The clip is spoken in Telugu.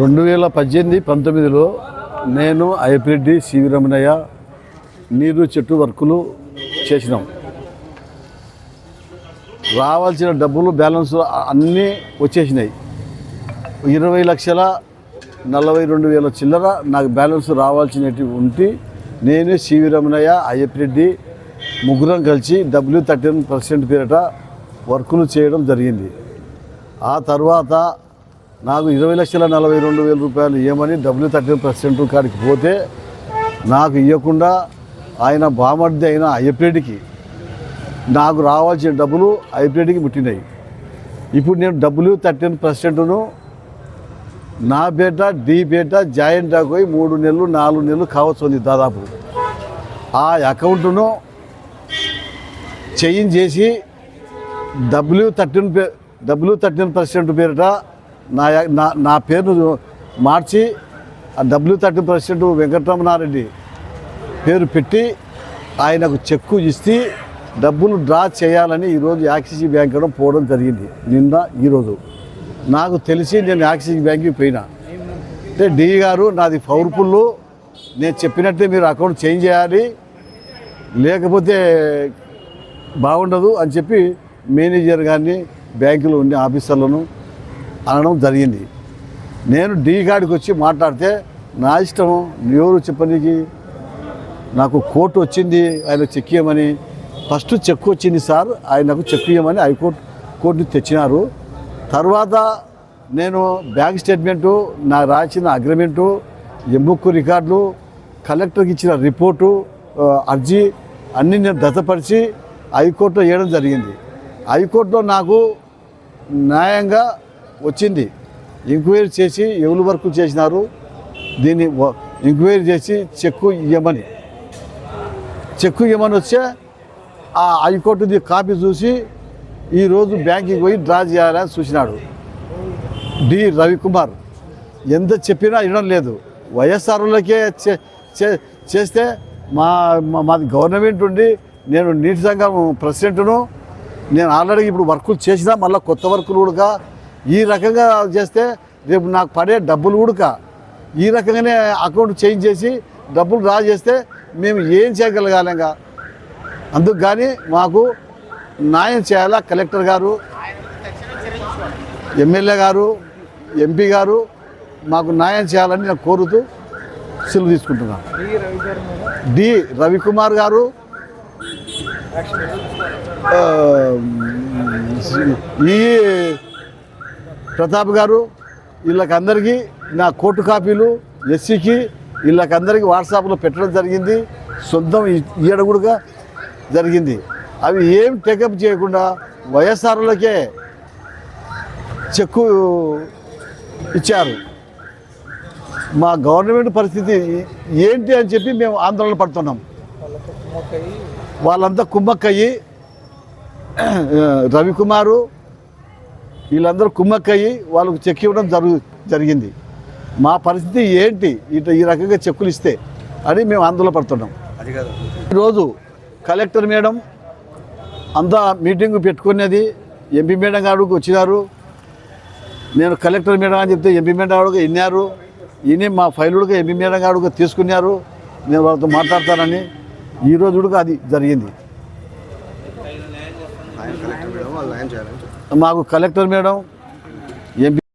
రెండు వేల పద్దెనిమిది పంతొమ్మిదిలో నేను ఐపిరెడ్డి సివి రమణయ్య నీరు చెట్టు వర్కులు చేసినాం. రావాల్సిన డబ్బులు బ్యాలెన్స్ అన్నీ వచ్చేసినాయి. ఇరవై లక్షల నలభై రెండు వేల చిల్లర నాకు బ్యాలెన్స్ రావాల్సినవి ఉంటే నేను సివి రమణయ్య అయ్యప్రెడ్డి ముగ్గురం కలిసి డబ్ల్యూ థర్టీన్ పర్సెంట్ పేరిట వర్కులు చేయడం జరిగింది. ఆ తర్వాత నాకు ఇరవై లక్షల నలభై రెండు వేల రూపాయలు ఇవ్వమని డబ్ల్యూ థర్టీన్ పర్సెంట్ కాడికి పోతే నాకు ఇవ్వకుండా ఆయన బామర్ది అయిన ఐపీడికి నాకు రావాల్సిన డబ్బులు హైబ్రిడ్కి ముట్టినాయి. ఇప్పుడు నేను డబ్బులు థర్టీన్ ప్రెసిడెంట్ను నా బేట డి బేట జాయింట్ పోయి మూడు నెలలు నాలుగు నెలలు కావచ్చు దాదాపు. ఆ అకౌంట్ను చేంజ్ చేసి W thirteen pay W thirteen president పేరిట నా నా నా పేరును మార్చి డబ్ల్యూ థర్టీ పర్సెంట్ వెంకటరమణారెడ్డి పేరు పెట్టి ఆయనకు చెక్కు ఇస్తే డబ్బులు డ్రా చేయాలని ఈరోజు యాక్సిస్ బ్యాంక్ పోవడం జరిగింది. నిన్న ఈరోజు. నాకు తెలిసి నేను యాక్సిస్ బ్యాంక్కి పోయినా. అంటే డి గారు నాది పవర్ఫుల్ నేను చెప్పినట్టే మీరు అకౌంట్ చేంజ్ చేయాలి. లేకపోతే బాగుండదు అని చెప్పి మేనేజర్ గారిని బ్యాంకులో ఉండే ఆఫీసర్లను అనడం జరిగింది. నేను డీ కాడికి వచ్చి మాట్లాడితే నా ఇష్టం ఎవరు చెప్పనీకి? నాకు కోర్టు వచ్చింది ఆయన చెక్ ఇవ్వమని ఫస్ట్ చెక్ వచ్చింది సార్ ఆయనకు చెక్ ఇవ్వమని హైకోర్టు కోర్టు తెచ్చినారు. తర్వాత నేను బ్యాంక్ స్టేట్మెంటు నా రాసిన అగ్రిమెంటు ఎంబుక్కు రికార్డులు కలెక్టర్కి ఇచ్చిన రిపోర్టు అర్జీ అన్నీ నేను దత్తపరిచి హైకోర్టులో వేయడం జరిగింది. హైకోర్టులో నాకు న్యాయంగా వచ్చింది. ఎంక్వైరీ చేసి ఎవరి వరకు చేసినారు దీన్ని ఎంక్వైరీ చేసి చెక్కు ఇవ్వమని చెక్కు ఇవ్వమని వస్తే ఆ హైకోర్టుది కాపీ చూసి ఈరోజు బ్యాంకింగ్ పోయి డ్రా చేయాలని చూసినాడు. డి రవికుమార్. ఎంత చెప్పినా వినడం లేదు. వైఎస్ఆర్లకే చే- చే- చేస్తే మా మాది గవర్నమెంట్ ఉండి నేను నీటి సంఘం ప్రెసిడెంట్ను నేను ఆల్రెడీ ఇప్పుడు వర్కులు చేసినా మళ్ళీ కొత్త వర్కులు కూడా ఈ రకంగా చేస్తే రేపు నాకు పడే డబ్బులు ఉడక. ఈ రకంగానే అకౌంట్ చేంజ్ చేసి డబ్బులు డ్రా చేస్తే మేము ఏం చేయగలగాలంగా. అందుకు కానీ మాకు న్యాయం చేయాలా? కలెక్టర్ గారు ఎమ్మెల్యే గారు ఎంపీ గారు మాకు న్యాయం చేయాలని నేను కోరుతూ సెలవు తీసుకుంటున్నాను డి. రవికుమార్ గారు ఈ ప్రతాప్ గారు వీళ్ళకందరికీ నా కోర్టు కాపీలు ఎస్సీకి వీళ్ళకందరికీ వాట్సాప్లో పెట్టడం జరిగింది. సొంతం ఇయ్యడం కూడా జరిగింది. అవి ఏం టేకప్ చేయకుండా వైఎస్ఆర్లకే చెక్కు ఇచ్చారు. మా గవర్నమెంట్ పరిస్థితి ఏంటి అని చెప్పి మేము ఆందోళన పడుతున్నాం. వాళ్ళంతా కుమ్మక్కయ్యి రవికుమారు వీళ్ళందరూ కుమ్మక్కయ్యి వాళ్ళకు చెక్ ఇవ్వడం జరుగు జరిగింది. మా పరిస్థితి ఏంటి? ఇట ఈ రకంగా చెక్కులు ఇస్తే అని మేము ఆందోళన పడుతున్నాం. ఈరోజు కలెక్టర్ మేడం అంతా మీటింగ్ పెట్టుకునేది ఎంపీ మేడం గారు వచ్చినారు. నేను కలెక్టర్ మేడం అని చెప్తే ఎంపీ మేడం గారు విన్నారు ఈయన మా ఫైలుడుగా ఎంపీ మేడం గారు తీసుకున్నారు. నేను వాళ్ళతో మాట్లాడతానని ఈరోజు కూడా అది జరిగింది. మాకు కలెక్టర్ మేడం ఎంపీ